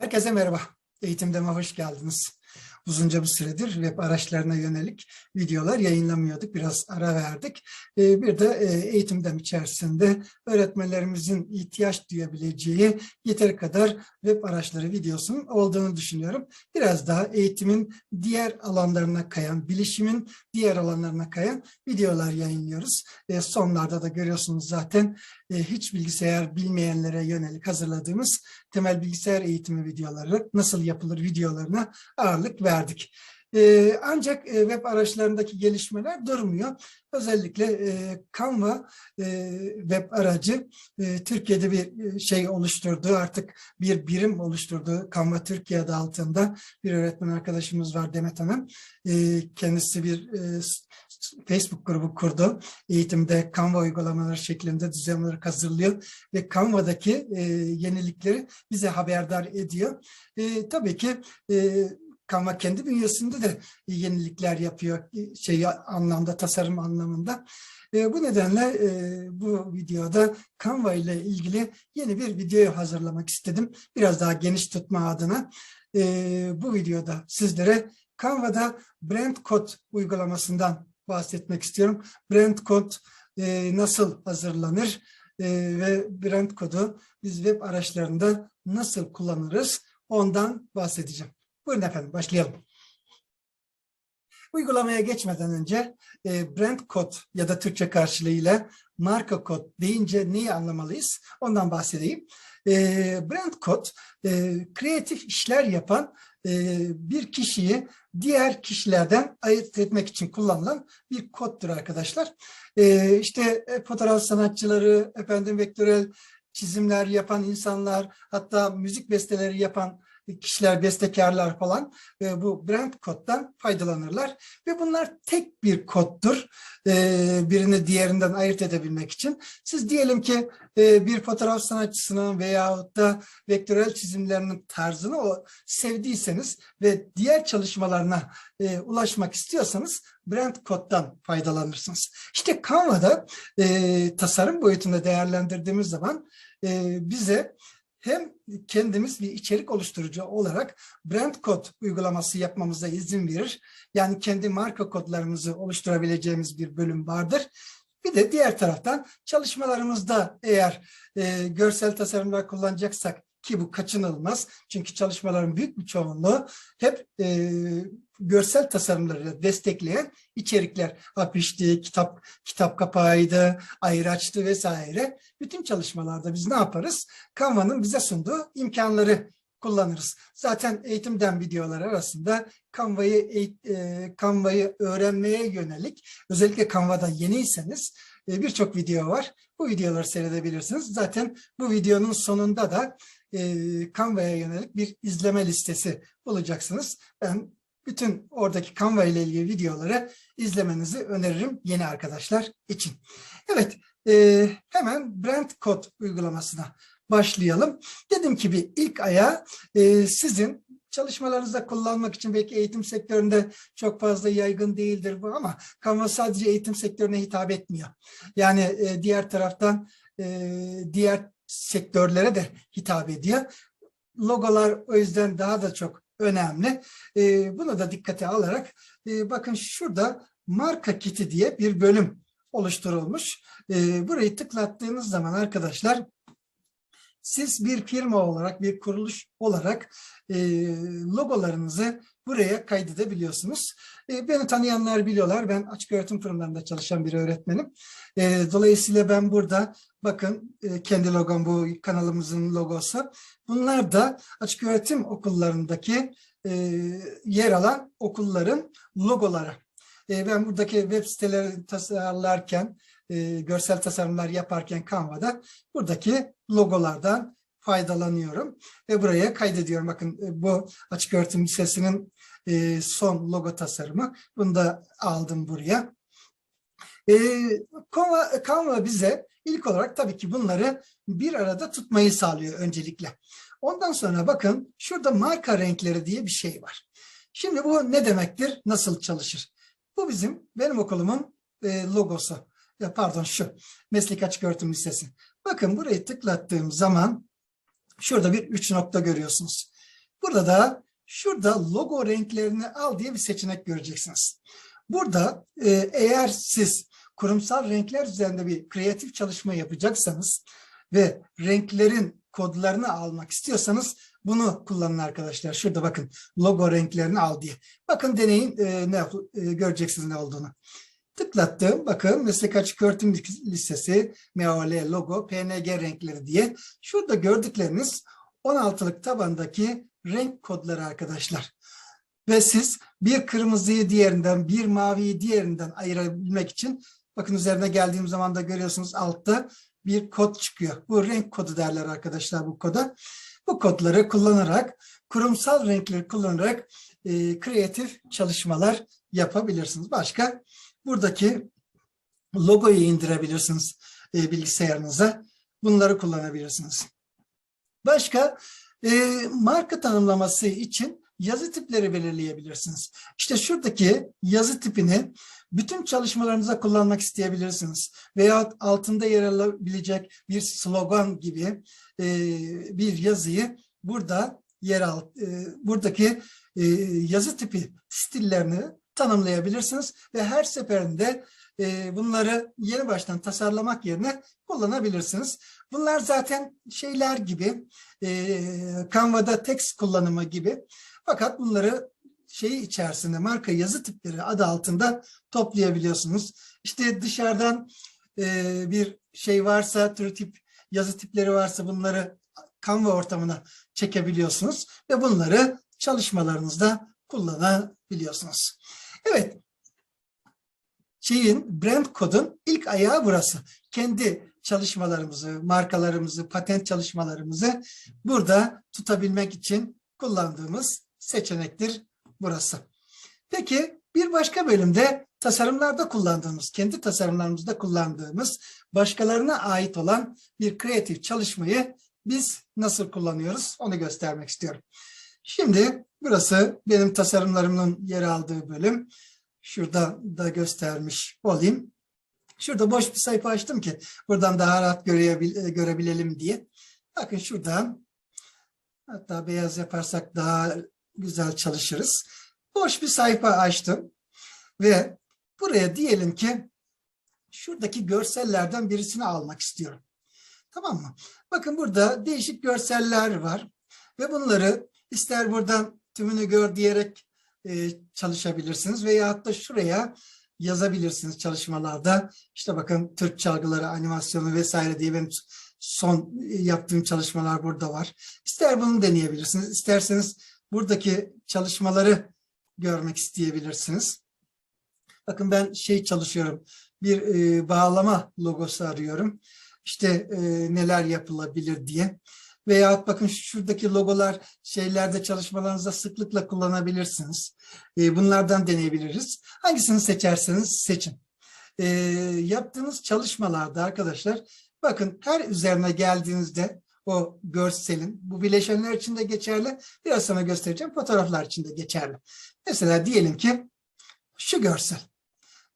Herkese merhaba. Eğitimdeme hoş geldiniz. Uzunca bir süredir web araçlarına yönelik videolar yayınlamıyorduk. Biraz ara verdik. Ee, Bir de e, eğitimdem içerisinde öğretmenlerimizin ihtiyaç duyabileceği yeteri kadar web araçları videosunun olduğunu düşünüyorum. Biraz daha eğitimin diğer alanlarına kayan, bilişimin diğer alanlarına kayan videolar yayınlıyoruz. Sonlarda da görüyorsunuz zaten e, hiç bilgisayar bilmeyenlere yönelik hazırladığımız temel bilgisayar eğitimi videoları nasıl yapılır videolarına ağırlık verdik. Ee, ancak e, web araçlarındaki gelişmeler durmuyor. Özellikle e, Canva e, web aracı e, Türkiye'de bir e, şey oluşturdu. Artık bir birim oluşturdu. Canva Türkiye adı altında bir öğretmen arkadaşımız var Demet Hanım. E, kendisi bir e, Facebook grubu kurdu. Eğitimde Canva uygulamaları şeklinde düzenli olarak hazırlıyor ve Canva'daki e, yenilikleri bize haberdar ediyor. E, tabii ki e, Canva kendi bünyesinde de yenilikler yapıyor şey anlamda, tasarım anlamında. E, bu nedenle e, bu videoda Canva ile ilgili yeni bir video hazırlamak istedim. Biraz daha geniş tutma adına. E, bu videoda sizlere Canva'da Brand Code uygulamasından bahsetmek istiyorum. Brand Code e, nasıl hazırlanır e, ve brand kodu biz web araçlarında nasıl kullanırız ondan bahsedeceğim. Buyurun efendim başlayalım. Uygulamaya geçmeden önce e, brand kod ya da Türkçe karşılığıyla marka kod deyince neyi anlamalıyız ondan bahsedeyim. E, brand kod e, kreatif işler yapan e, bir kişiyi diğer kişilerden ayırt etmek için kullanılan bir koddur arkadaşlar. E, işte e, fotoğraf sanatçıları, efendim vektörel çizimler yapan insanlar, hatta müzik besteleri yapan kişiler, bestekarlar falan e, bu brand koddan faydalanırlar. Ve bunlar tek bir koddur. E, birini diğerinden ayırt edebilmek için. Siz diyelim ki e, bir fotoğraf sanatçısının veyahut da vektörel çizimlerinin tarzını o sevdiyseniz ve diğer çalışmalarına e, ulaşmak istiyorsanız brand koddan faydalanırsınız. İşte Canva'da e, tasarım boyutunda değerlendirdiğimiz zaman e, bize hem kendimiz bir içerik oluşturucu olarak brand kod uygulaması yapmamıza izin verir. Yani kendi marka kodlarımızı oluşturabileceğimiz bir bölüm vardır. Bir de diğer taraftan çalışmalarımızda eğer e, görsel tasarımlar kullanacaksak ki bu kaçınılmaz. Çünkü çalışmaların büyük bir çoğunluğu hep e, görsel tasarımları destekleyen içerikler. Afişti, kitap kitap kapağıydı, ayraçtı vesaire. Bütün çalışmalarda biz ne yaparız? Canva'nın bize sunduğu imkanları kullanırız. Zaten eğitimden videolar arasında Canva'yı e, Canva'yı öğrenmeye yönelik özellikle Canva'da yeniyseniz e, birçok video var. Bu videoları seyredebilirsiniz. Zaten bu videonun sonunda da Canva'ya yönelik bir izleme listesi bulacaksınız. Ben bütün oradaki Canva ile ilgili videoları izlemenizi öneririm yeni arkadaşlar için. Evet, e, hemen Brand Code uygulamasına başlayalım. Dedim ki bir ilk ayağı e, sizin çalışmalarınızda kullanmak için belki eğitim sektöründe çok fazla yaygın değildir bu ama Canva sadece eğitim sektörüne hitap etmiyor. Yani e, diğer taraftan e, diğer sektörlere de hitap ediyor. Logolar o yüzden daha da çok önemli. E, bunu da dikkate alarak e, bakın şurada marka kiti diye bir bölüm oluşturulmuş. E, burayı tıklattığınız zaman arkadaşlar siz bir firma olarak, bir kuruluş olarak e, logolarınızı buraya kaydedebiliyorsunuz. E, beni tanıyanlar biliyorlar. Ben açık öğretim kurumlarında çalışan bir öğretmenim. E, dolayısıyla ben burada bakın e, kendi logom bu kanalımızın logosu. Bunlar da açık öğretim okullarındaki e, yer alan okulların logoları. E, ben buradaki web siteleri tasarlarken, e, görsel tasarımlar yaparken Canva'da buradaki logolardan faydalanıyorum ve buraya kaydediyorum. Bakın e, bu Açık Öğretim Lisesi'nin e, son logo tasarımı. Bunu da aldım buraya. E, Canva, bize ilk olarak tabii ki bunları bir arada tutmayı sağlıyor öncelikle. Ondan sonra bakın şurada marka renkleri diye bir şey var. Şimdi bu ne demektir? Nasıl çalışır? Bu bizim benim okulumun logosu. Ya pardon şu Meslek Açık Öğretim Lisesi. Bakın burayı tıklattığım zaman şurada bir üç nokta görüyorsunuz. Burada da şurada logo renklerini al diye bir seçenek göreceksiniz. Burada e, eğer siz kurumsal renkler üzerinde bir kreatif çalışma yapacaksanız ve renklerin kodlarını almak istiyorsanız bunu kullanın arkadaşlar. Şurada bakın logo renklerini al diye. Bakın deneyin e, ne e, göreceksiniz ne olduğunu. Tıklattım. Bakın Meslek Açık Öğretim Lisesi, MOL logo, PNG renkleri diye. Şurada gördükleriniz 16'lık tabandaki renk kodları arkadaşlar. Ve siz bir kırmızıyı diğerinden, bir maviyi diğerinden ayırabilmek için bakın üzerine geldiğim zaman da görüyorsunuz altta bir kod çıkıyor. Bu renk kodu derler arkadaşlar bu koda. Bu kodları kullanarak, kurumsal renkleri kullanarak e, kreatif çalışmalar yapabilirsiniz. Başka buradaki logoyu indirebilirsiniz e, bilgisayarınıza. Bunları kullanabilirsiniz. Başka e, marka tanımlaması için yazı tipleri belirleyebilirsiniz. İşte şuradaki yazı tipini bütün çalışmalarınıza kullanmak isteyebilirsiniz. Veya altında yer alabilecek bir slogan gibi e, bir yazıyı burada yer al, e, buradaki e, yazı tipi stillerini tanımlayabilirsiniz ve her seferinde e, bunları yeni baştan tasarlamak yerine kullanabilirsiniz. Bunlar zaten şeyler gibi, e, Canva'da text kullanımı gibi. Fakat bunları şeyi içerisinde marka yazı tipleri adı altında toplayabiliyorsunuz. İşte dışarıdan e, bir şey varsa, tür tip yazı tipleri varsa bunları Canva ortamına çekebiliyorsunuz ve bunları çalışmalarınızda kullanabiliyorsunuz. Evet, şeyin brand kodun ilk ayağı burası. Kendi çalışmalarımızı, markalarımızı, patent çalışmalarımızı burada tutabilmek için kullandığımız seçenektir burası. Peki bir başka bölümde tasarımlarda kullandığımız, kendi tasarımlarımızda kullandığımız başkalarına ait olan bir kreatif çalışmayı biz nasıl kullanıyoruz onu göstermek istiyorum. Şimdi burası benim tasarımlarımın yer aldığı bölüm. Şurada da göstermiş olayım. Şurada boş bir sayfa açtım ki buradan daha rahat görebil görebilelim diye. Bakın şuradan hatta beyaz yaparsak daha güzel çalışırız. Boş bir sayfa açtım ve buraya diyelim ki şuradaki görsellerden birisini almak istiyorum. Tamam mı? Bakın burada değişik görseller var ve bunları ister buradan tümünü gör diyerek e, çalışabilirsiniz veya da şuraya yazabilirsiniz çalışmalarda. İşte bakın Türk çalgıları, animasyonu vesaire diye benim son yaptığım çalışmalar burada var. İster bunu deneyebilirsiniz, isterseniz buradaki çalışmaları görmek isteyebilirsiniz. Bakın ben şey çalışıyorum, bir e, bağlama logosu arıyorum. İşte e, neler yapılabilir diye. Veya bakın şuradaki logolar şeylerde çalışmalarınızda sıklıkla kullanabilirsiniz. E, bunlardan deneyebiliriz. Hangisini seçerseniz seçin. E, yaptığınız çalışmalarda arkadaşlar bakın her üzerine geldiğinizde o görselin bu bileşenler için de geçerli. Biraz sonra göstereceğim fotoğraflar için de geçerli. Mesela diyelim ki şu görsel.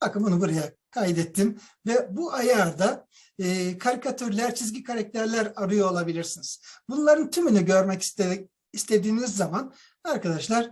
Bakın bunu buraya kaydettim ve bu ayarda e, karikatürler, çizgi karakterler arıyor olabilirsiniz. Bunların tümünü görmek iste, istediğiniz zaman arkadaşlar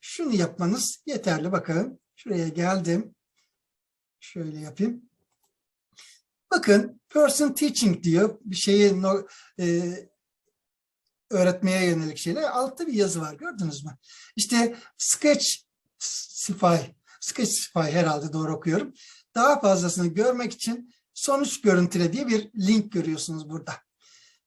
şunu yapmanız yeterli. Bakın şuraya geldim. Şöyle yapayım. Bakın person teaching diyor. Bir şeyi no, e, öğretmeye yönelik şeyler. Altta bir yazı var gördünüz mü? İşte Sketchify, Sketchify herhalde doğru okuyorum. Daha fazlasını görmek için sonuç görüntüle diye bir link görüyorsunuz burada.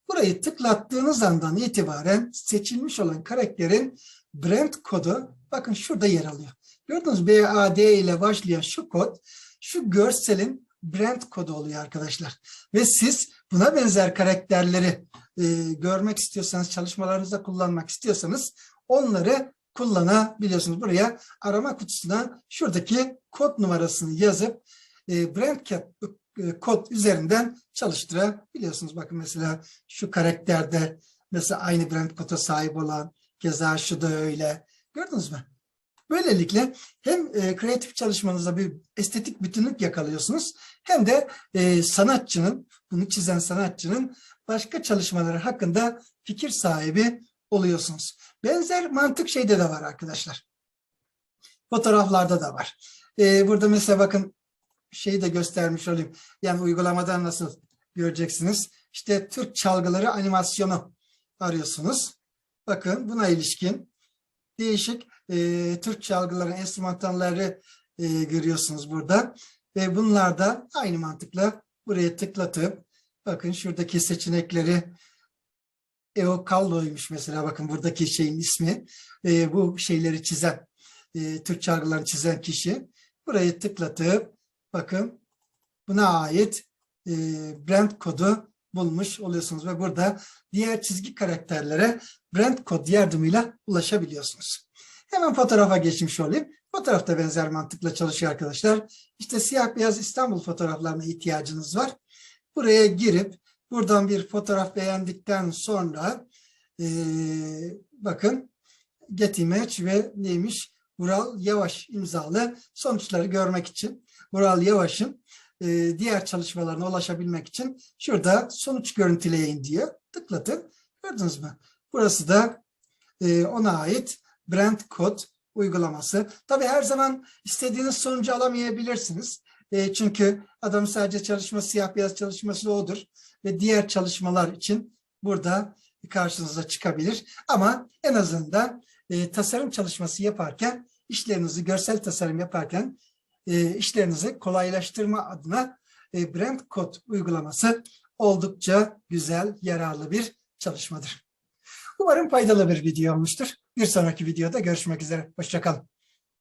Burayı tıklattığınız andan itibaren seçilmiş olan karakterin brand kodu bakın şurada yer alıyor. Gördünüz? BAD ile başlayan şu kod şu görselin brand kodu oluyor arkadaşlar. Ve siz buna benzer karakterleri e, görmek istiyorsanız, çalışmalarınızda kullanmak istiyorsanız onları kullanabiliyorsunuz. Buraya arama kutusuna şuradaki kod numarasını yazıp e, brand e, kod üzerinden çalıştırabiliyorsunuz. Bakın mesela şu karakterde mesela aynı brand koda sahip olan keza şu da öyle. Gördünüz mü? Böylelikle hem e, kreatif çalışmanızda bir estetik bütünlük yakalıyorsunuz hem de e, sanatçının, bunu çizen sanatçının başka çalışmaları hakkında fikir sahibi oluyorsunuz. Benzer mantık şeyde de var arkadaşlar. Fotoğraflarda da var. Ee, burada mesela bakın şeyi de göstermiş olayım. Yani uygulamadan nasıl göreceksiniz. İşte Türk çalgıları animasyonu arıyorsunuz. Bakın buna ilişkin değişik e, Türk çalgıları, enstrümantalları e, görüyorsunuz burada. Ve bunlar da aynı mantıkla buraya tıklatıp bakın şuradaki seçenekleri Eokallo'ymuş mesela bakın buradaki şeyin ismi. E, bu şeyleri çizen, e, Türk çalgılarını çizen kişi. Burayı tıklatıp bakın buna ait e, brand kodu bulmuş oluyorsunuz ve burada diğer çizgi karakterlere brand kod yardımıyla ulaşabiliyorsunuz. Hemen fotoğrafa geçmiş olayım. Fotoğraf da benzer mantıkla çalışıyor arkadaşlar. İşte siyah beyaz İstanbul fotoğraflarına ihtiyacınız var. Buraya girip buradan bir fotoğraf beğendikten sonra eee, bakın Get Image ve neymiş? Vural Yavaş imzalı sonuçları görmek için Vural Yavaş'ın e, diğer çalışmalarına ulaşabilmek için şurada sonuç görüntüleyin diyor. Tıklatın. Gördünüz mü? Burası da e, ona ait brand kod uygulaması. Tabii her zaman istediğiniz sonucu alamayabilirsiniz. E, çünkü adam sadece çalışma siyah beyaz çalışması odur ve diğer çalışmalar için burada karşınıza çıkabilir. Ama en azından e, tasarım çalışması yaparken işlerinizi görsel tasarım yaparken e, işlerinizi kolaylaştırma adına e, brand kod uygulaması oldukça güzel, yararlı bir çalışmadır. Umarım faydalı bir video olmuştur. Bir sonraki videoda görüşmek üzere. Hoşçakalın.